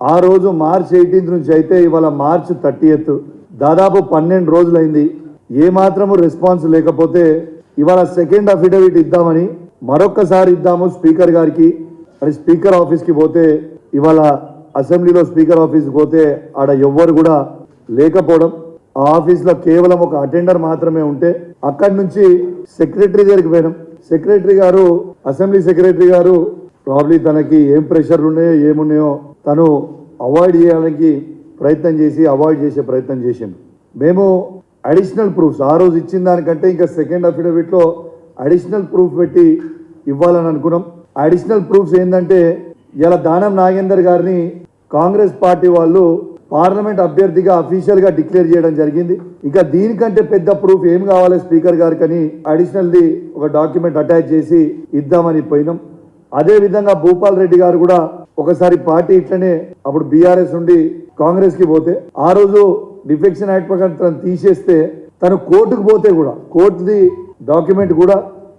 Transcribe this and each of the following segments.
ఆ రోజు March eighteenth నుంచి అయితే ఇవాళ మార్చ్ థర్టీయత్ దాదాపు పన్నెండు రోజులైంది. ఏ మాత్రము రెస్పాన్స్ లేకపోతే ఇవాళ సెకండ్ అఫిడవిట్ ఇద్దామని మరొక్కసారి ఇద్దాము స్పీకర్ గారికి. అని స్పీకర్ ఆఫీస్కి పోతే ఇవాళ అసెంబ్లీలో స్పీకర్ ఆఫీస్కి పోతే ఆడ ఎవ్వరు కూడా లేకపోవడం. ఆ ఆఫీస్లో కేవలం ఒక అటెండర్ మాత్రమే ఉంటే అక్కడి నుంచి సెక్రటరీ దగ్గరికి పోయినాం. సెక్రటరీ గారు అసెంబ్లీ సెక్రటరీ గారు ప్రాబ్లీ తనకి ఏం ప్రెషర్లు ఉన్నాయో ఏమున్నాయో తను అవాయిడ్ చేయడానికి ప్రయత్నం చేసి అవాయిడ్ చేసే ప్రయత్నం చేసిండు. మేము అడిషనల్ ప్రూఫ్స్ ఆ రోజు ఇచ్చిన దానికంటే ఇంకా సెకండ్ అఫిడవిట్లో అడిషనల్ ప్రూఫ్ పెట్టి ఇవ్వాలని అనుకున్నాం. అడిషనల్ ప్రూఫ్స్ ఏంటంటే ఇలా దానం నాగేందర్ గారిని కాంగ్రెస్ పార్టీ వాళ్ళు పార్లమెంట్ అభ్యర్థిగా అఫీషియల్గా డిక్లేర్ చేయడం జరిగింది. ఇంకా దీనికంటే పెద్ద ప్రూఫ్ ఏం కావాలి స్పీకర్ గారికి అని అడిషనల్ది ఒక డాక్యుమెంట్ అటాచ్ చేసి ఇద్దామని పోయినాం. అదే విధంగా భూపాల్ రెడ్డి గారు కూడా ఒకసారి పార్టీ ఇట్లనే అప్పుడు బీఆర్ఎస్ నుండి కాంగ్రెస్కి పోతే ఆ రోజు డిఫెక్షన్ యాక్ట్ ప్రకారం తను తీసేస్తే తను కోర్టుకు పోతే కూడా కోర్టుది డాక్యుమెంట్ కూడా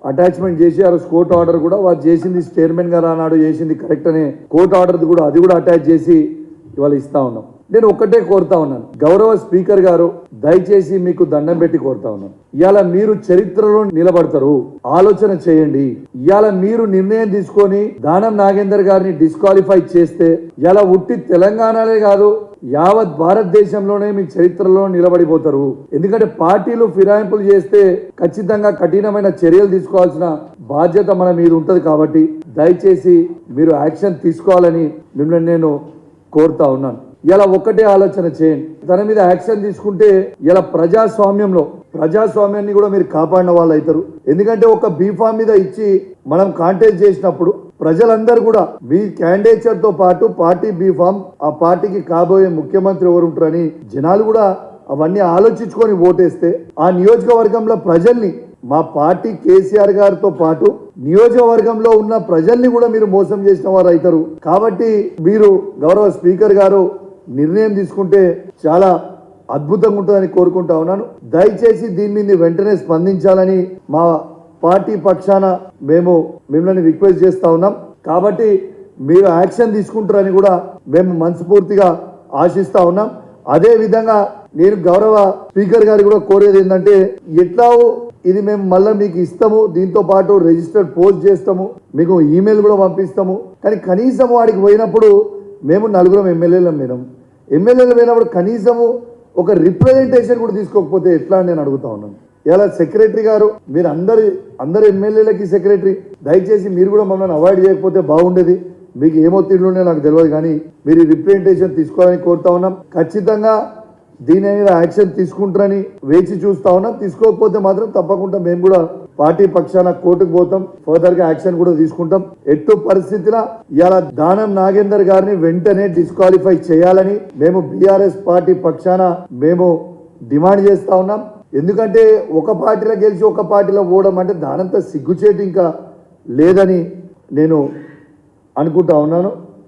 అటాచ్మెంట్ చేసి ఆ రోజు కోర్టు ఆర్డర్ కూడా వారు చేసింది చైర్మన్ గారు ఆనాడు చేసింది కరెక్ట్ అనే కోర్టు ఆర్డర్ కూడా అది కూడా అటాచ్ చేసి ఇవాళ ఇస్తా ఉన్నాం. నేను ఒక్కటే కోరుతా ఉన్నాను. గౌరవ స్పీకర్ గారు దయచేసి మీకు దండం పెట్టి కోరుతా ఉన్నాను. ఇవాళ మీరు చరిత్రలో నిలబడతారు. ఆలోచన చేయండి. ఇవాళ మీరు నిర్ణయం తీసుకొని దానం నాగేందర్ గారిని డిస్క్వాలిఫై చేస్తే ఇలా ఉట్టి తెలంగాణలే కాదు యావత్ భారతదేశంలోనే మీ చరిత్రలో నిలబడిపోతారు. ఎందుకంటే పార్టీలు ఫిరాయింపులు చేస్తే ఖచ్చితంగా కఠినమైన చర్యలు తీసుకోవాల్సిన బాధ్యత మన మీద ఉంటది కాబట్టి దయచేసి మీరు యాక్షన్ తీసుకోవాలని మిమ్మల్ని నేను కోరుతా ఉన్నాను. ఇలా ఒక్కటే ఆలోచన చేయండి. తన మీద యాక్షన్ తీసుకుంటే ఇలా ప్రజాస్వామ్యంలో ప్రజాస్వామ్యాన్ని కూడా మీరు కాపాడిన వాళ్ళు అవుతారు. ఎందుకంటే ఒక బీఫామ్ మీద ఇచ్చి మనం కాంటాక్ట్ చేసినప్పుడు ప్రజలందరూ కూడా మీ క్యాండిడేచర్తో పాటు పార్టీ బీఫామ్ ఆ పార్టీకి కాబోయే ముఖ్యమంత్రి ఎవరు ఉంటారని జనాలు కూడా అవన్నీ ఆలోచించుకొని ఓటేస్తే ఆ నియోజకవర్గంలో ప్రజల్ని మా పార్టీ కేసీఆర్ గారితో పాటు నియోజకవర్గంలో ఉన్న ప్రజల్ని కూడా మీరు మోసం చేసిన వారు అవుతారు. కాబట్టి మీరు గౌరవ స్పీకర్ గారు నిర్ణయం తీసుకుంటే చాలా అద్భుతంగా ఉంటుందని కోరుకుంటా ఉన్నాను. దయచేసి దీని మీద వెంటనే స్పందించాలని మా పార్టీ పక్షాన మేము మిమ్మల్ని రిక్వెస్ట్ చేస్తా ఉన్నాం. కాబట్టి మీరు యాక్షన్ తీసుకుంటారని కూడా మేము మనస్ఫూర్తిగా ఆశిస్తా ఉన్నాం. అదే విధంగా నేను గౌరవ స్పీకర్ గారు కూడా కోరేది ఏంటంటే ఎట్లా ఇది మేము మళ్ళీ మీకు ఇస్తాము దీంతో పాటు రిజిస్టర్డ్ పోస్ట్ చేస్తాము మీకు ఈమెయిల్ కూడా పంపిస్తాము. కానీ కనీసం వాడికి పోయినప్పుడు మేము నలుగురం ఎమ్మెల్యేలం పోయినాం ఎమ్మెల్యేలు పోయినప్పుడు కనీసము ఒక రిప్రజెంటేషన్ కూడా తీసుకోకపోతే ఎట్లా అని నేను అడుగుతా ఉన్నాను. ఇలా సెక్రటరీ గారు మీరు అందరి అందరు ఎమ్మెల్యేలకి సెక్రటరీ దయచేసి మీరు కూడా మమ్మల్ని అవాయిడ్ చేయకపోతే బాగుండేది. మీకు ఏమో తిండుండే నాకు తెలియదు కానీ మీరు రిప్రజెంటేషన్ తీసుకోవాలని కోరుతా ఉన్నాం. ఖచ్చితంగా దీని మీద యాక్షన్ తీసుకుంటారని వేచి చూస్తా ఉన్నాం. తీసుకోకపోతే మాత్రం తప్పకుండా మేము కూడా పార్టీ పక్షాన కోర్టుకు పోతాం. ఫర్దర్గా యాక్షన్ కూడా తీసుకుంటాం. ఎట్టు పరిస్థితిలో ఇలా దానం నాగేందర్ గారిని వెంటనే డిస్క్వాలిఫై చేయాలని మేము బీఆర్ఎస్ పార్టీ పక్షాన మేము డిమాండ్ చేస్తా ఉన్నాం. ఎందుకంటే ఒక పార్టీలో గెలిచి ఒక పార్టీలో పోవడం అంటే దానంతా సిగ్గుచేటు ఇంకా లేదని నేను అనుకుంటా ఉన్నాను.